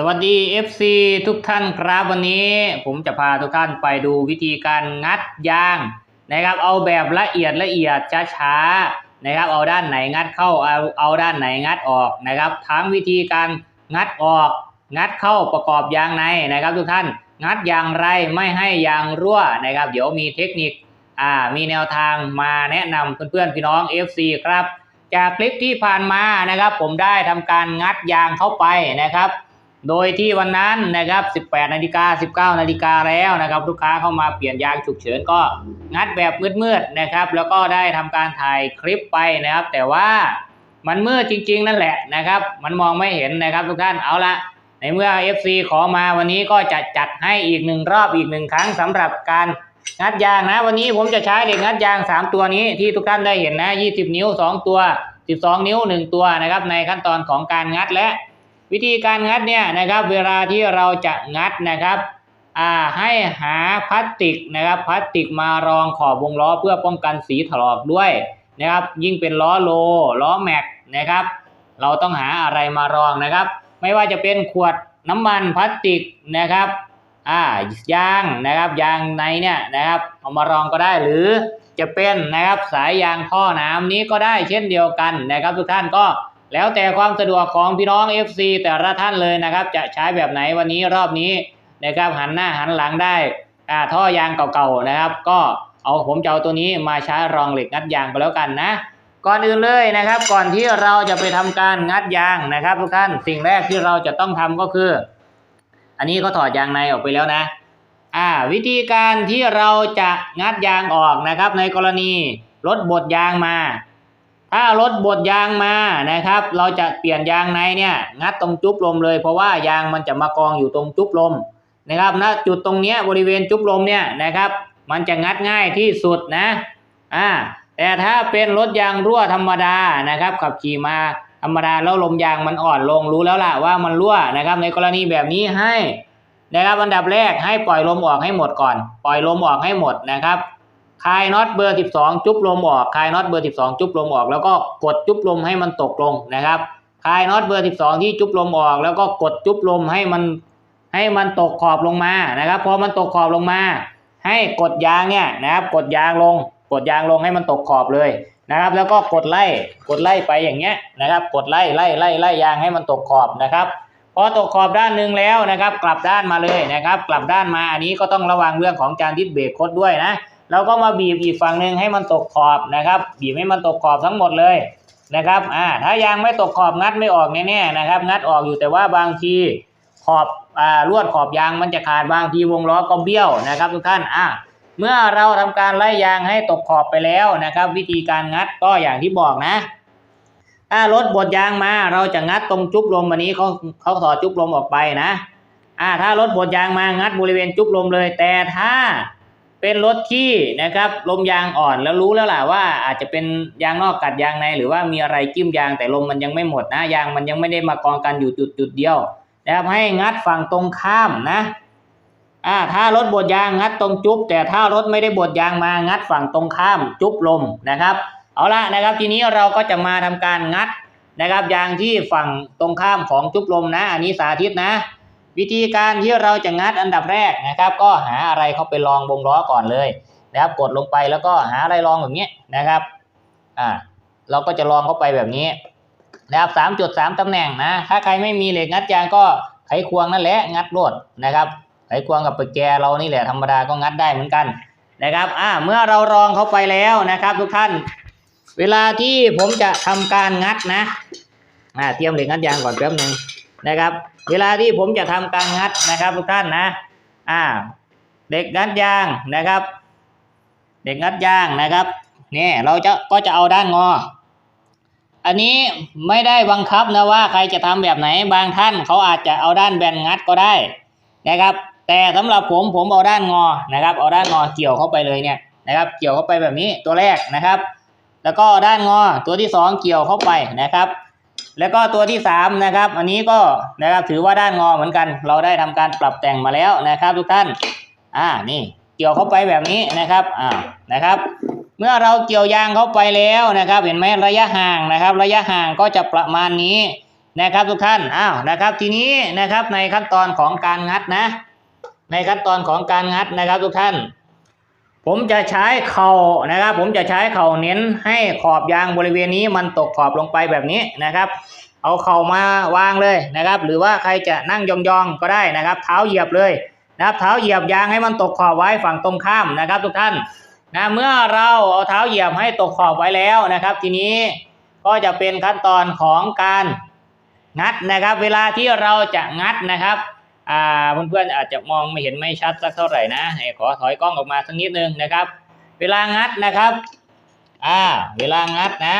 สวัสดี FC ทุกท่านครับวันนี้ผมจะพาทุกท่านไปดูวิธีการงัดยางนะครับ เอาแบบละเอียดละเอียดช้าๆนะครับ เอาด้านไหนงัดเข้าเอาเอาด้านไหนงัดออกนะครับ ทั้งวิธีการงัดออก งัดเข้าประกอบยางในนะครับ ทุกท่านงัดอย่างไรไม่ให้ยางรั่วนะครับ เดี๋ยวมีเทคนิคอ่ามีแนวทางมาแนะนำเพื่อนๆพี่น้อง FC ครับ จากคลิปที่ผ่านมานะครับ ผมได้ทำการงัดยางเข้าไปนะครับ โดยที่วันนั้นนะครับ 18นาฬิกา19นาฬิกาแล้วนะครับ ลูกค้าเข้ามาเปลี่ยนยางฉุกเฉินก็งัดแบบมืดๆนะครับ แล้วก็ได้ทำการถ่ายคลิปไปนะครับ แต่ว่ามันมืดจริง ๆ นั่นแหละนะครับ มันมองไม่เห็นนะครับ ทุกท่านเอาละในเมื่อ FC ขอมาวันนี้ก็จะจัดให้อีกหนึ่งรอบอีกหนึ่งครั้งสำหรับการงัดยางนะ วันนี้ผมจะใช้เหล็กงัดยาง 3 ตัวนี้ที่ทุกท่านได้เห็นนะ 20 นิ้ว 2 ตัว 12 นิ้ว 1 ตัวนะครับ ในขั้นตอนของการงัดและ วิธีการงัดเนี่ยนะครับเวลาที่เราจะงัดนะครับอ่าให้หาพลาสติกนะครับพลาสติกมารองขอบวงล้อเพื่อป้องกันสีถลอกด้วยนะครับยิ่งเป็นล้อโลล้อแม็กนะครับ เราต้องหาอะไรมารองนะครับ ไม่ว่าจะเป็นขวดน้ำมันพลาสติกนะครับอ่ายางนะครับยางในเนี่ยนะครับเอามารองก็ได้หรือจะเป็นนะครับสายยางท่อน้ำนี้ก็ได้เช่นเดียวกันนะครับ ทุกท่านก็ แล้วแต่ความสะดวกของพี่น้อง FC แต่ละท่านเลยนะครับ จะใช้แบบไหนวันนี้รอบนี้นะครับหันหน้าหันหลังได้อ่าท่อยางเก่าๆนะครับ ก็เอาผมจะเอาตัวนี้มาใช้รองเหล็กงัดยางไปแล้วกันนะ ก่อนอื่นเลยนะครับ ก่อนที่เราจะไปทำการงัดยางนะครับ ทุกท่านสิ่งแรกที่เราจะต้องทำก็คือ อันนี้เขาถอดยางในออกไปแล้วนะอ่าวิธีการที่เราจะงัดยางออกนะครับ ในกรณีรถบดยางมา ถ้ารถบดยางมานะครับ เราจะเปลี่ยนยางในเนี่ยงัดตรงจุ๊บลมเลย เพราะว่ายางมันจะมากองอยู่ตรงจุ๊บลมนะครับณจุดตรงเนี้ยบริเวณจุ๊บลมเนี่ยนะครับ มันจะงัดง่ายที่สุดนะอ่าแต่ถ้าเป็นรถยางรั่วธรรมดานะครับ ขับขี่มาธรรมดาแล้วลมยางมันอ่อนลงรู้แล้วล่ะว่ามันรั่วนะครับ ในกรณีแบบนี้ให้นะครับอันดับแรกให้ปล่อยลมออกให้หมดก่อน ปล่อยลมออกให้หมดนะครับ คลายน็อตเบอร์ 12 จุ๊บลมออกคลายน็อตเบอร์ 12 จุ๊บลมออก แล้วก็กดจุ๊บลมให้มันตกลงนะครับคลายน็อตเบอร์ 12 ที่จุ๊บลมออก แล้วก็กดจุ๊บลมให้มันให้มันตกขอบลงมานะครับพอมันตกขอบลงมา ให้กดยางเนี่ยนะครับกดยางลง กดยางลงให้มันตกขอบเลยนะครับ แล้วก็กดไล่กดไล่ไปอย่างเงี้ยนะครับ กดไล่ไล่ไล่ไล่ยางให้มันตกขอบนะครับพอตกขอบด้านหนึ่งแล้วนะครับ กลับด้านมาเลยนะครับ กลับด้านมาอันนี้ก็ต้องระวังเรื่องของจานดิสเบรกโคดด้วยนะ เราก็มาบีบอีกฝั่งหนึ่งให้มันตกขอบนะครับ บีบให้มันตกขอบทั้งหมดเลยนะครับอ่าถ้ายางไม่ตกขอบงัดไม่ออกแน่ๆนะครับ งัดออกอยู่แต่ว่าบางทีขอบอ่าลวดขอบยางมันจะขาดบางทีวงล้อก็เบี้ยวนะครับทุกท่านอ่าเมื่อเราทำการไล่ยางให้ตกขอบไปแล้วนะครับ วิธีการงัดก็อย่างที่บอกนะถ้ารถบดยางมาเราจะงัดตรงจุ๊บลมวันนี้เขาเขาถอดจุ๊บลมออกไปนะอ่าถ้ารถบดยางมางัดบริเวณจุ๊บลมเลย แต่ถ้า เป็นรถที่นะครับลมยางอ่อนแล้วรู้แล้วล่ะว่าอาจจะเป็นยางนอกกัดยางในหรือว่ามีอะไรจิ้มยางแต่ลมมันยังไม่หมดนะยางมันยังไม่ได้มากองกันอยู่จุดจุดเดียวนะครับให้งัดฝั่งตรงข้ามนะอ่าถ้ารถบดยางงัดตรงจุ๊บแต่ถ้ารถไม่ได้บดยางมางัดฝั่งตรงข้ามจุ๊บลมนะครับ เอาละนะครับทีนี้เราก็จะมาทำการงัดนะครับยางที่ฝั่งตรงข้ามของจุ๊บลมนะ อันนี้สาธิตนะ วิธีการที่เราจะงัดอันดับแรกนะครับ ก็หาอะไรเข้าไปรองวงล้อก่อนเลยนะครับ กดลงไปแล้วก็หาอะไรรองแบบนี้นะครับอ่าเราก็จะรองเข้าไปแบบนี้นะครับสามจุดสามตำแหน่งนะ ถ้าใครไม่มีเหล็กงัดยางก็ไขควงนั่นแหละงัดรวดนะครับ ไขควงกับปะแกเรานี่แหละธรรมดาก็งัดได้เหมือนกันนะครับอ่าเมื่อเรารองเข้าไปแล้วนะครับ ทุกท่าน เวลาที่ผมจะทำการงัดนะอ่าเตรียมเหล็กงัดยางก่อนแป๊บหนึ่ง นะครับ เวลาที่ผมจะทำการงัดนะครับทุกท่านนะ อ่า เด็กงัดยางนะครับ เด็กงัดยางนะครับเนี่ยเราจะก็จะเอาด้านงอ อันนี้ไม่ได้บังคับนะว่าใครจะทำแบบไหนบางท่านเขาอาจจะเอาด้านแบนงัดก็ได้นะครับ แต่สำหรับผมผมเอาด้านงอนะครับ เอาด้านงอเกี่ยวเข้าไปเลยเนี่ยนะครับ เกี่ยวเข้าไปแบบนี้ตัวแรกนะครับ แล้วก็ด้านงอตัวที่สองเกี่ยวเข้าไปนะครับ แล้วก็ตัวที่สามนะครับอันนี้ก็นะครับถือว่าด้านงอเหมือนกัน เราได้ทำการปรับแต่งมาแล้วนะครับ ทุกท่านอ่านี่เกี่ยวเข้าไปแบบนี้นะครับอ่านะครับ เมื่อเราเกี่ยวยางเข้าไปแล้วนะครับ เห็นไหมระยะห่างนะครับ ระยะห่างก็จะประมาณนี้นะครับทุกท่านอ้าวนะครับ ทีนี้นะครับในขั้นตอนของการงัดนะ ในขั้นตอนของการงัดนะครับทุกท่าน ผมจะใช้เข่านะครับ ผมจะใช้เข่าเน้นให้ขอบยางบริเวณนี้มันตกขอบลงไปแบบนี้นะครับ เอาเข่ามาวางเลยนะครับ หรือว่าใครจะนั่งยองๆก็ได้นะครับ เท้าเหยียบเลยนะครับ เท้าเหยียบยางให้มันตกขอบไว้ฝั่งตรงข้ามนะครับ ทุกท่านนะเมื่อเราเอาเท้าเหยียบให้ตกขอบไว้แล้วนะครับ ทีนี้ก็จะเป็นขั้นตอนของการงัดนะครับ เวลาที่เราจะงัดนะครับ อ่าเพื่อนๆอาจจะมองไม่เห็นไม่ชัดสักเท่าไหร่นะขอถอยกล้องออกมาสักนิดนึงนะครับ เวลางัดนะครับอ่าเวลางัดนะ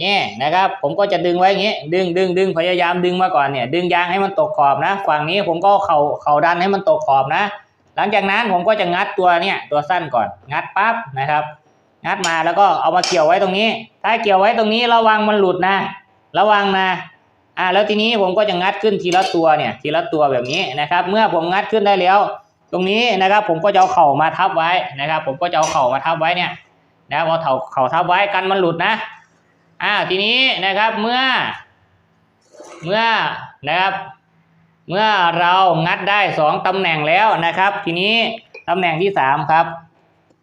เนี่ยนะครับ ผมก็จะดึงไว้อย่างนี้ดึงดึงดึงพยายามดึงมาก่อนเนี่ยดึงยางให้มันตกขอบนะ ฝั่งนี้ผมก็เข่าเข่าดันให้มันตกขอบนะ หลังจากนั้นผมก็จะงัดตัวเนี่ยตัวสั้นก่อนงัดปั๊บนะครับ งัดมาแล้วก็เอามาเกี่ยวไว้ตรงนี้ ถ้าเกี่ยวไว้ตรงนี้ระวังมันหลุดนะ ระวังนะ อ่าแล้วทีนี้ผมก็จะงัดขึ้นทีละตัวเนี่ยทีละตัวแบบนี้นะครับ เมื่อผมงัดขึ้นได้แล้ว ตรงนี้นะครับผมก็จะเอาเข่ามาทับไว้นะครับ ผมก็จะเอาเข่ามาทับไว้เนี่ยนะครับเอาเข่าเข่าทับไว้กันมันหลุดนะอ่าทีนี้นะครับเมื่อ เมื่อนะครับ เมื่อเรางัดได้สองตำแหน่งแล้วนะครับ ทีนี้ตำแหน่งที่สามครับ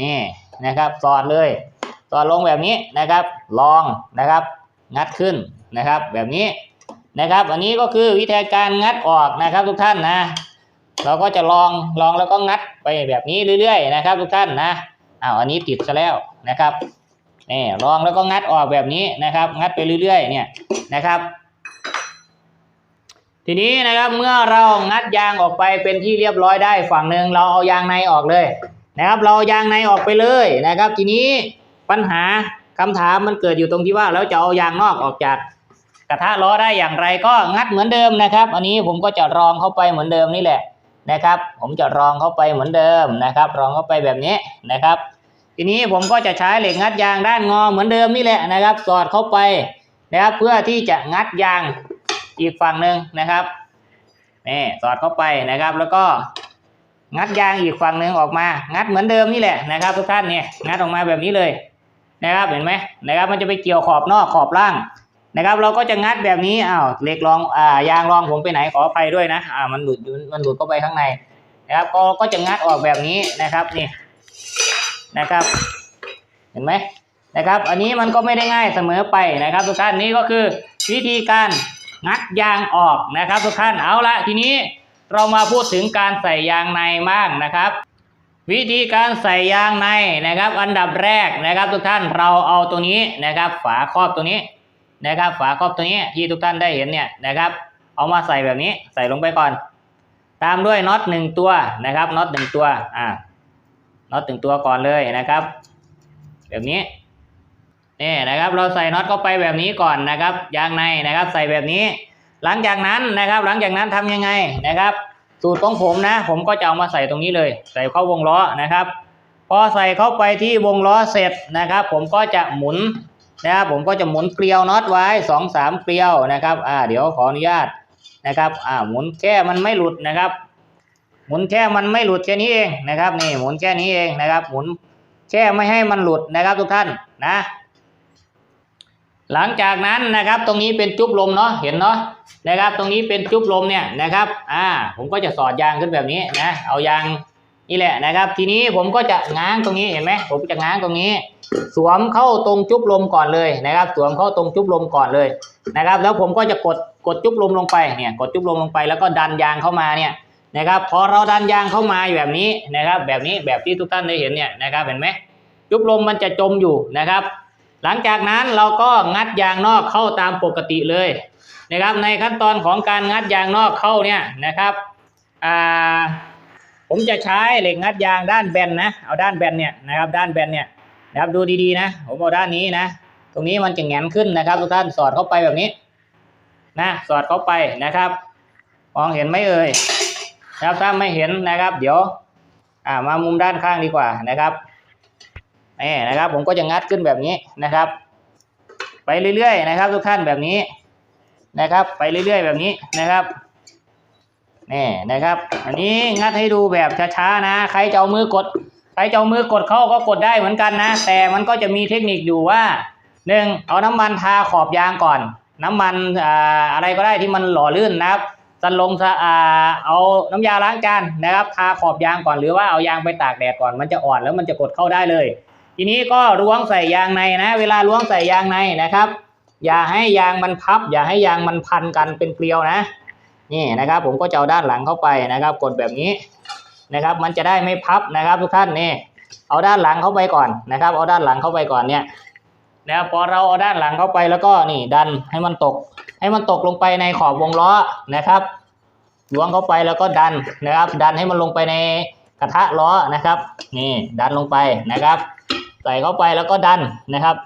นี่นะครับ สอดเลย สอดลงแบบนี้นะครับ ลองนะครับ งัดขึ้นนะครับ แบบนี้ นะครับ อันนี้ก็คือวิธีการงัดออกนะครับ ทุกท่านนะ เราก็จะลองลองแล้วก็งัดไปแบบนี้เรื่อยๆนะครับ ทุกท่านนะอ้าวอันนี้ติดซะแล้วนะครับนี่ลองแล้วก็งัดออกแบบนี้นะครับ งัดไปเรื่อย ๆ เนี่ยนะครับ ทีนี้นะครับเมื่อเรางัดยางออกไปเป็นที่เรียบร้อยได้ฝั่งหนึ่งเราเอายางในออกเลยนะครับ เราเอายางในออกไปเลยนะครับ ทีนี้ปัญหาคำถามมันเกิดอยู่ตรงที่ว่าเราจะเอายางนอกออกจาก กระทะล้อได้อย่างไรก็งัดเหมือนเดิมนะครับ อันนี้ผมก็จะรองเข้าไปเหมือนเดิมนี่แหละนะครับ ผมจะรองเข้าไปเหมือนเดิมนะครับ รองเข้าไปแบบนี้นะครับ ทีนี้ผมก็จะใช้เหล็กงัดยางด้านงอเหมือนเดิมนี่แหละนะครับ สอดเข้าไปนะครับเพื่อที่จะงัดยางอีกฝั่งหนึ่งนะครับนี่สอดเข้าไปนะครับ แล้วก็งัดยางอีกฝั่งหนึ่งออกมา งัดเหมือนเดิมนี่แหละนะครับ ทุกท่านเนี่ยงัดออกมาแบบนี้เลยนะครับเห็นไหมนะครับ มันจะไปเกี่ยวขอบนอกขอบล่าง นะครับเราก็จะงัดแบบนี้อ้าวเหล็กรองอ่ายางรองผมไปไหนขออภัยด้วยนะอ่ามันหลุดมันหลุดเข้าไปข้างในนะครับก็ก็จะงัดออกแบบนี้นะครับนี่นะครับ เห็นไหมนะครับ อันนี้มันก็ไม่ได้ง่ายเสมอไปนะครับ ทุกท่านนี่ก็คือวิธีการงัดยางออกนะครับ ทุกท่านเอาละทีนี้เรามาพูดถึงการใส่ยางในบ้างนะครับ วิธีการใส่ยางในนะครับ อันดับแรกนะครับ ทุกท่านเราเอาตัวนี้นะครับ ฝาครอบตัวนี้ นะครับฝาครอบตัวนี้ที่ทุกท่านได้เห็นเนี่ยนะครับ เอามาใส่แบบนี้ใส่ลงไปก่อน ตามด้วยน็อตหนึ่งตัวนะครับน็อตหนึ่งตัวอ่าน็อตหนึ่งตัวก่อนเลยนะครับ แบบนี้นี่นะครับ เราใส่น็อตเข้าไปแบบนี้ก่อนนะครับยางในนะครับ ใส่แบบนี้ หลังจากนั้นนะครับ หลังจากนั้นทำยังไงนะครับ สูตรของผมนะ ผมก็จะเอามาใส่ตรงนี้เลย ใส่เข้าวงล้อนะครับ พอใส่เข้าไปที่วงล้อเสร็จนะครับ ผมก็จะหมุน นะครับผมก็จะหมุนเกลียวน็อตไว้สองสามเกลียวนะครับอ่าเดี๋ยวขออนุญาตนะครับอ่าหมุนแค่มันไม่หลุดนะครับ หมุนแค่มันไม่หลุดแค่นี้เองนะครับนี่หมุนแค่นี้เองนะครับ หมุนแค่ไม่ให้มันหลุดนะครับทุกท่านนะ หลังจากนั้นนะครับ ตรงนี้เป็นจุ๊บลมเนาะเห็นเนาะนะครับ ตรงนี้เป็นจุ๊บลมเนี่ยนะครับ อ่า ผมก็จะสอดยางขึ้นแบบนี้นะเอายาง นี่แหละนะครับ ทีนี้ผมก็จะง้างตรงนี้เห็นไหมผมจะง้างตรงนี้ สวมเข้าตรงจุบลมก่อนเลยนะครับ สวมเข้าตรงจุบลมก่อนเลยนะครับ แล้วผมก็จะกดกดจุบลมลงไปเนี่ยกดจุบลมลงไป แล้วก็ดันยางเข้ามาเนี่ยนะครับพอเราดันยางเข้ามาแบบนี้นะครับ แบบนี้แบบที่ทุกท่านได้เห็นเนี่ยนะครับเห็นไหมจุบลมมันจะจมอยู่นะครับ หลังจากนั้นเราก็งัดยางนอกเข้าตามปกติเลยนะครับ ในขั้นตอนของการงัดยางนอกเข้าเนี่ยนะครับอ่า ผมจะใช้เหล็กงัดยางด้านแบนนะ เอาด้านแบนเนี่ยนะครับ ด้านแบนเนี่ยนะครับดูดีๆนะ ผมเอาด้านนี้นะ ตรงนี้มันจะแงนขึ้นนะครับ ทุกท่านสอดเข้าไปแบบนี้ นะ สอดเข้าไปนะครับ มองเห็นไหมเอ่ยนะครับถ้าไม่เห็นนะครับ เดี๋ยว อ่ามามุมด้านข้างดีกว่านะครับนี่นะครับ ผมก็จะงัดขึ้นแบบนี้นะครับ ไปเรื่อยๆนะครับ ทุกท่านแบบนี้นะครับ ไปเรื่อยๆแบบนี้นะครับ นี่นะครับ อันนี้งัดให้ดูแบบช้าๆนะ ใครจะเอามือกด ใครจะเอามือกดเข้าก็กดได้เหมือนกันนะ แต่มันก็จะมีเทคนิคอยู่ว่าหนึ่งเอาน้ำมันทาขอบยางก่อน น้ำมันอะไรก็ได้ที่มันหล่อลื่นนะครับสันลงเอาน้ำยาล้างจานนะครับทาขอบยางก่อนหรือว่าเอายางไปตากแดดก่อนมันจะอ่อนแล้วมันจะกดเข้าได้เลย ทีนี้ก็ล้วงใส่ยางในนะ เวลาล้วงใส่ยางในนะครับ อย่าให้ยางมันพับ อย่าให้ยางมันพันกันเป็นเกลียวนะ นี่นะครับ ผมก็จะเอาด้านหลังเข้าไปนะครับ กดแบบนี้นะครับ มันจะได้ไม่พับนะครับ ทุกท่านนี่ เอาด้านหลังเข้าไปก่อนนะครับ เอาด้านหลังเข้าไปก่อนเนี่ยนะครับพอเราเอาด้านหลังเข้าไปแล้วก็นี่ดันให้มันตก ให้มันตกลงไปในขอบวงล้อนะครับล้วงเข้าไปแล้วก็ดันนะครับ ดันให้มันลงไปในกระทะล้อนะครับ นี่ดันลงไปนะครับ ใส่เข้าไปแล้วก็ดันนะครับ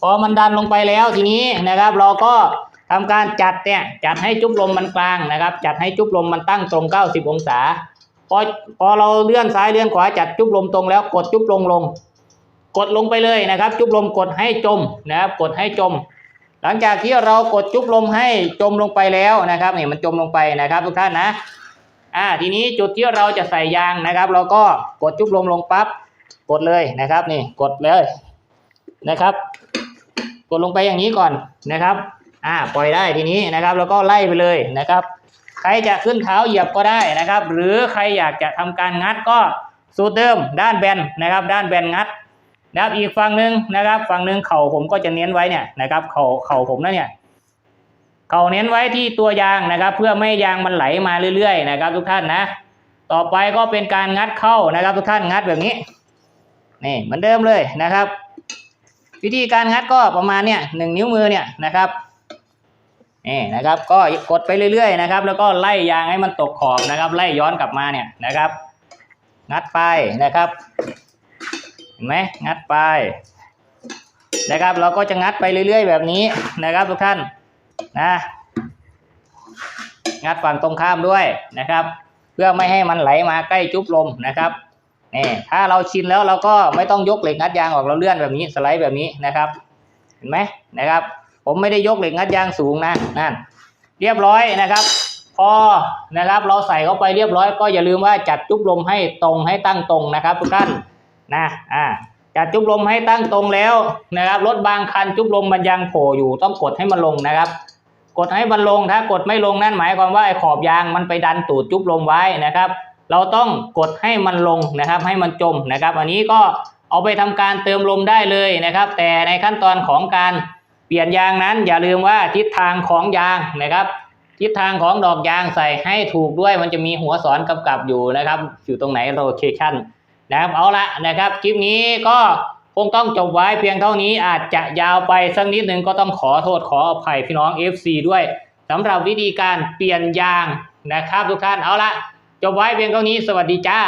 พอมันดันลงไปแล้วทีนี้นะครับ เราก็ ทำการจัดเนี่ยจัดให้จุบลมมันกลางนะครับ จัดให้จุบลมมันตั้งตรง 90 องศาพอพอเราเลื่อนซ้ายเลื่อนขวาจัดจุบลมตรงแล้วกดจุบลงลง กดลงไปเลยนะครับ จุบลมกดให้จมนะครับ กดให้จม หลังจากที่เรากดจุบลมให้จมลงไปแล้วนะครับนี่มันจมลงไปนะครับ ทุกท่านนะอ่าทีนี้จุดที่เราจะใส่ยางนะครับ เราก็กดจุบลมลงปั๊บกดเลยนะครับนี่กดเลยนะครับ กดลงไปอย่างนี้ก่อนนะครับ อ่าปล่อยได้ทีนี้นะครับ แล้วก็ไล่ไปเลยนะครับ ใครจะขึ้นเท้าเหยียบก็ได้นะครับ หรือใครอยากจะทำการงัดก็สูตรเดิมด้านแบนนะครับ ด้านแบนงัดนะครับอีกฝั่งหนึ่งนะครับ ฝั่งหนึ่งเข่าผมก็จะเน้นไว้เนี่ยนะครับ เข่าเข่าผมนะเนี่ยเข่าเน้นไว้ที่ตัวยางนะครับ เพื่อไม่ยางมันไหลมาเรื่อยๆ นะครับ ทุกท่านนะ ต่อไปก็เป็นการงัดเข้านะครับ ทุกท่านงัดแบบนี้นี่เหมือนเดิมเลยนะครับ วิธีการงัดก็ประมาณเนี่ยหนึ่งนิ้วมือเนี่ยนะครับ นี่นะครับก็กดไปเรื่อยๆนะครับแล้วก็ไล่ยางให้มันตกขอบนะครับ ไล่ย้อนกลับมาเนี่ยนะครับ งัดไปนะครับเห็นไหมงัดไปนะครับ เราก็จะงัดไปเรื่อย ๆ แบบนี้นะครับ ทุกท่านนะงัดฝั่งตรงข้ามด้วยนะครับ เพื่อไม่ให้มันไหลมาใกล้จุ๊บลมนะครับนี่ถ้าเราชินแล้วเราก็ไม่ต้องยกเหล็กงัดยางออกเราเลื่อนแบบนี้สไลด์แบบนี้นะครับ เห็นไหมนะครับ ผมไม่ได้ยกเหล็กงัดยางสูงนะนั่นเรียบร้อยนะครับ พอนะครับเราใส่เข้าไปเรียบร้อย ก็อย่าลืมว่าจัดจุ๊บลมให้ตรงให้ตั้งตรงนะครับ ทุกท่านนะอ่าจัดจุ๊บลมให้ตั้งตรงแล้วนะครับรถบางคันจุ๊บลมมันยังโผล่อยู่ต้องกดให้มันลงนะครับ กดให้มันลงถ้ากดไม่ลงนั่นหมายความว่าไอ้ขอบยางมันไปดันตูดจุ๊บลมไว้นะครับ เราต้องกดให้มันลงนะครับ ให้มันจมนะครับ อันนี้ก็เอาไปทำการเติมลมได้เลยนะครับ แต่ในขั้นตอนของการ เปลี่ยนยางนั้นอย่าลืมว่าทิศทางของยางนะครับ ทิศทางของดอกยางใส่ให้ถูกด้วยมันจะมีหัวสอนกำกับอยู่นะครับ อยู่ตรงไหนโลเคชั่นนะครับเอาละนะครับคลิปนี้ก็คงต้องจบไว้เพียงเท่านี้อาจจะยาวไปสักนิดหนึ่งก็ต้องขอโทษขออภัยพี่น้อง FC ด้วยสำหรับวิธีการเปลี่ยนยางนะครับ ทุกท่านเอาละจบไว้เพียงเท่านี้สวัสดีจ้า